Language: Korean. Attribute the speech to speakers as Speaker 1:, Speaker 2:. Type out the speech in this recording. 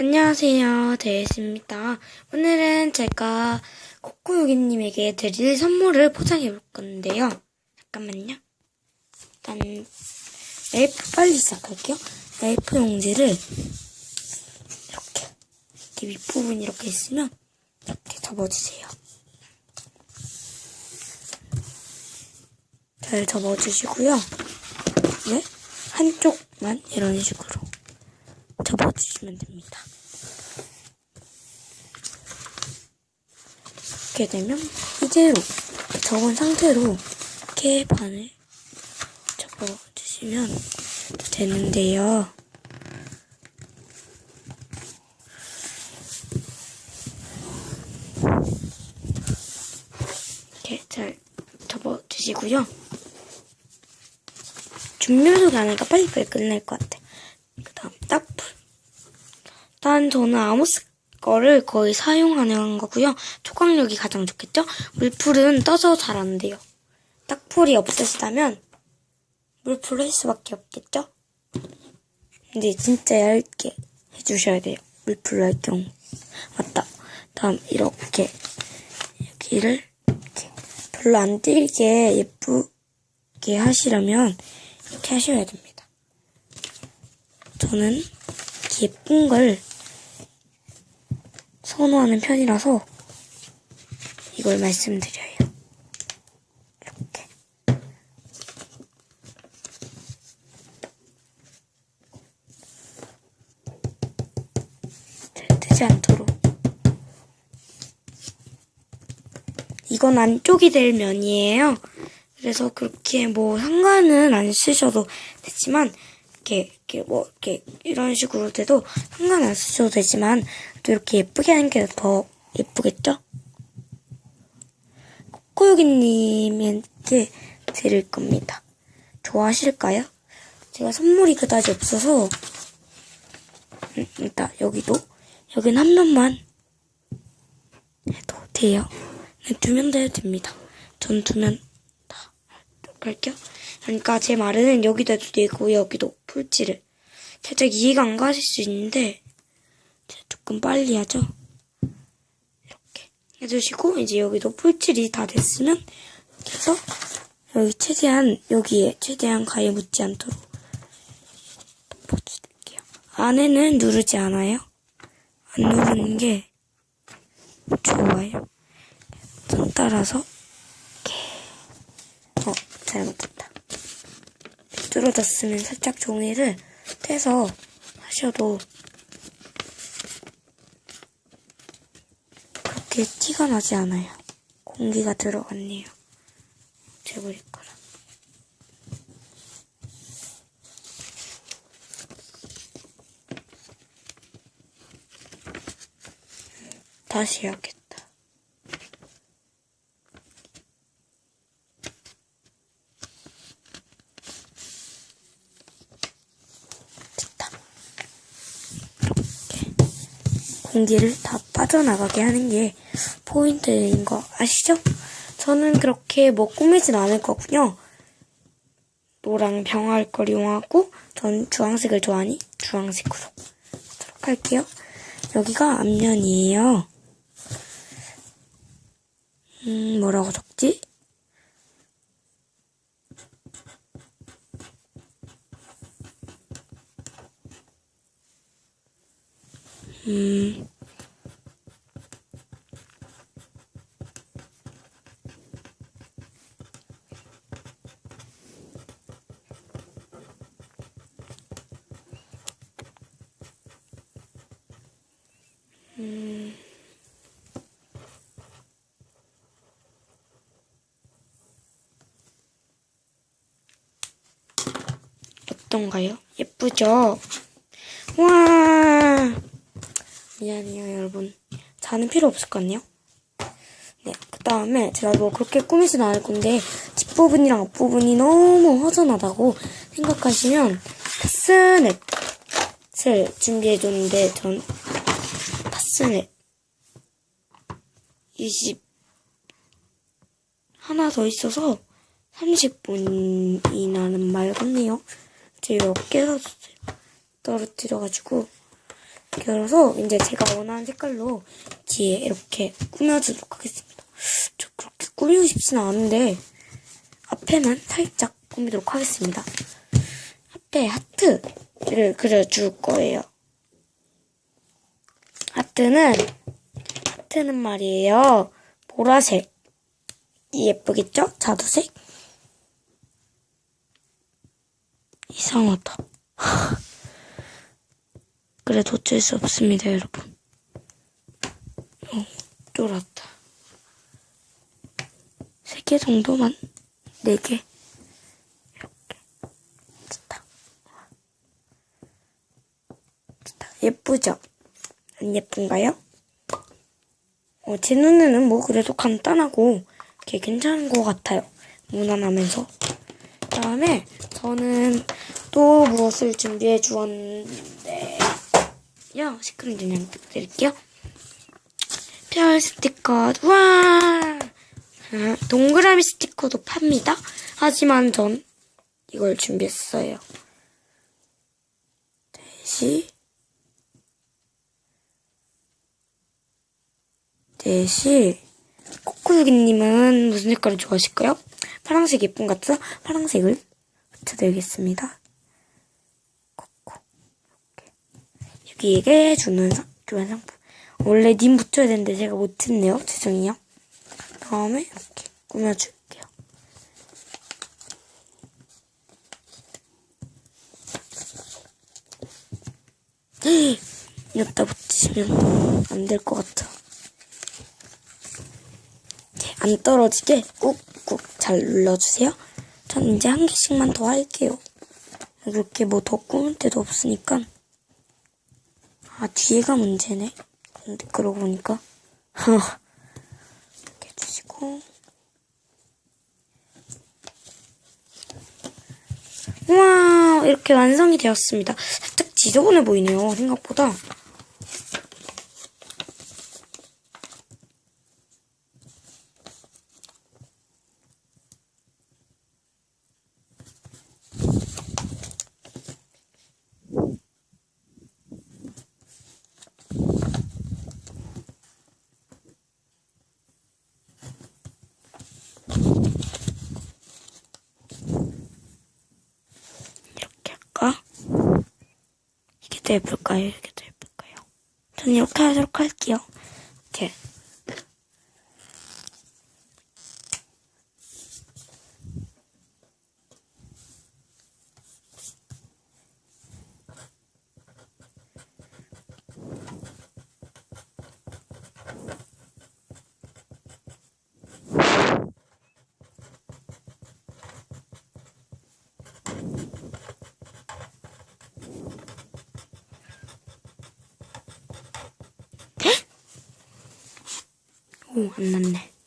Speaker 1: 안녕하세요. 데이스입니다. 오늘은 제가 코코요기님에게 드릴 선물을 포장해 볼 건데요. 잠깐만요. 일단 A4 빨리 시작할게요. A4 용지를 이렇게 이렇게 윗부분 이렇게 있으면 이렇게 접어주세요. 잘 접어주시고요. 네, 한쪽만 이런 식으로 접어주시면 됩니다. 이렇게 되면 이대로 접은 상태로 이렇게 반을 접어주시면 되는데요. 이렇게 잘 접어주시고요. 준비물이 아니니까 빨리빨리 끝낼 것 같아. 그 다음 딱풀. 일단 저는 아모스 거를 거의 사용하는 거고요. 초강력이 가장 좋겠죠? 물풀은 떠서 잘 안 돼요. 딱풀이 없으시다면 물풀 할 수밖에 없겠죠? 근데 진짜 얇게 해주셔야 돼요. 물풀로 할 경우. 맞다. 다음 이렇게 여기를 이렇게 별로 안 띄게 예쁘게 하시려면 이렇게 하셔야 됩니다. 저는 예쁜 걸 선호하는 편이라서 이걸 말씀드려요. 이렇게. 잘 뜨지 않도록. 이건 안쪽이 될 면이에요. 그래서 그렇게 뭐 상관은 안 쓰셔도 되지만 이렇게 이렇게 뭐 이렇게 이런 식으로 돼도 상관 안 쓰셔도 되지만 또 이렇게 예쁘게 하는 게 더 예쁘겠죠? 코코요기님에게 드릴 겁니다. 좋아하실까요? 제가 선물이 그다지 없어서 음, 일단 여기도 여긴 한 면만 해도 돼요. 네, 두면 돼도 됩니다. 전 두면 다 할게요. 그러니까 제 말은 여기도 해도 되고 여기도 풀칠을 살짝 이해가 안 가실 수 있는데 조금 빨리 하죠. 이렇게 해주시고 이제 여기도 풀칠이 다 됐으면 해서 여기 최대한 여기에 최대한 가위 묻지 않도록 덮어줄게요. 안에는 누르지 않아요. 안 누르는 게 좋아요. 손 따라서 이렇게 어 잘못했다. 뚫어졌으면 살짝 종이를 떼서 하셔도 그렇게 티가 나지 않아요. 공기가 들어갔네요. 재버릴 거라. 다시 해야겠다. 됐다. 이렇게 공기를 다 빠져나가게 하는 게 포인트인 거 아시죠? 저는 그렇게 뭐 꾸미진 않을 거고요. 노랑 병아리 걸 이용하고 전 주황색을 좋아하니 주황색으로 하도록 할게요. 여기가 앞면이에요. 음, 뭐라고 적지? 음, 어떤가요? 예쁘죠? 와 미안해요 여러분 자는 필요 없을 것 같네요 네, 그 다음에 제가 뭐 그렇게 꾸미진 않을 건데 뒷부분이랑 앞부분이 너무 허전하다고 생각하시면 파스넷을 준비해줬는데 전 파스넷 20 하나 더 있어서 30분이나는 말 같네요. 개 사줬어요. 떨어뜨려가지고 그래서 이제 제가 원하는 색깔로 뒤에 이렇게 꾸며주도록 하겠습니다. 저 그렇게 꾸미고 싶지는 않은데 앞에만 살짝 꾸미도록 하겠습니다. 앞에 하트를 그려줄 거예요. 하트는 하트는 말이에요. 보라색 예쁘겠죠? 자두색 이상하다. 그래도 어쩔 수 없습니다, 여러분. 어, 쫄았다. 세 개 정도만, 네 개. 이렇게. 됐다. 됐다. 예쁘죠? 안 예쁜가요? 어, 제 눈에는 뭐 그래도 간단하고, 게 괜찮은 것 같아요. 무난하면서. 다음에 저는 또 무엇을 준비해 주었는데 요 시크릿 그냥 드릴게요. 별 스티커 와 아, 동그라미 스티커도 팝니다. 하지만 전 이걸 준비했어요. 대시 대시 코코유기님은 무슨 색깔을 좋아하실까요? 파란색 예쁜 것 같아서 파란색을 붙여드리겠습니다. 코코. 이렇게. 여기에게 주는 상, 주한 상품. 원래 님 붙여야 되는데 제가 못 했네요. 죄송해요. 다음에 이렇게 꾸며줄게요. 여기다 붙이면 안 될 것 같아. 이렇게 안 떨어지게 꾹꾹 잘 눌러주세요. 전 이제 한 개씩만 더 할게요. 그렇게 뭐 더 꾸밀 데도 없으니까. 아, 뒤에가 문제네. 근데 그러고 보니까. 이렇게 해주시고. 우와, 이렇게 완성이 되었습니다. 살짝 지저분해 보이네요, 생각보다. 이게 더 예쁠까요? 저는 이렇게 하도록 할게요. 이렇게. 오, 안 났네.